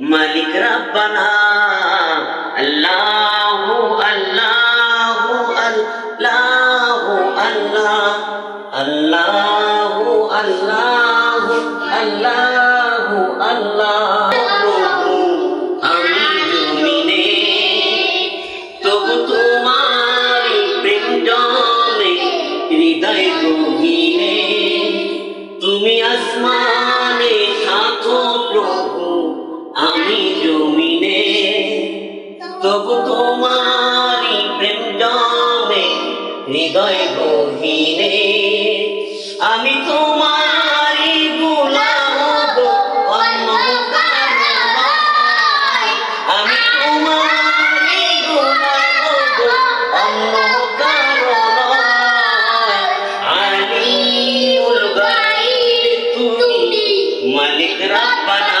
মালিক রাব্বানা। আল্লাহু আল্লাহু আল্লাহু, আল্লাহ। আল্লাহু আল্লাহু আল্লাহু, আল্লাহ। আমি জমিনে তবু তোমার প্রেম জমে, হৃদয় গভীরে তুমি আসমানে আমি জমিনে, তবু তোমারই প্রেম জমে, হৃদয় গভীরে। আমি তোমারই গোলাম অন্য। আমি তোমারই গোলাম অন্য মালিক রাব্বানা।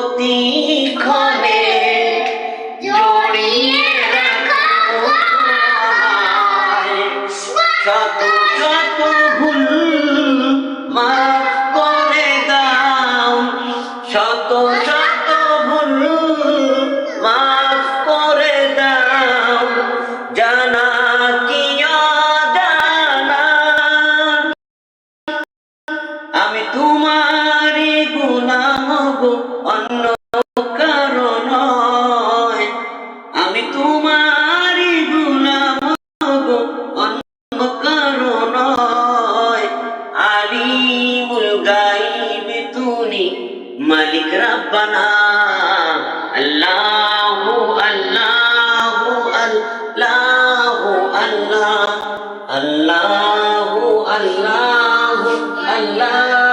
প্রতিক্ষণে জড়িয়ে। শত শত ভুল মাফ করে দাও, শত শত ভুল মাফ করে দাও, জানা কি জানা আমি তোমারই গুলাম গো অন্য কারও আমি তোমারই গুলাম অন্য কারও নয়। আলিমুল গাইব তুমি মালিক রাব্বানা।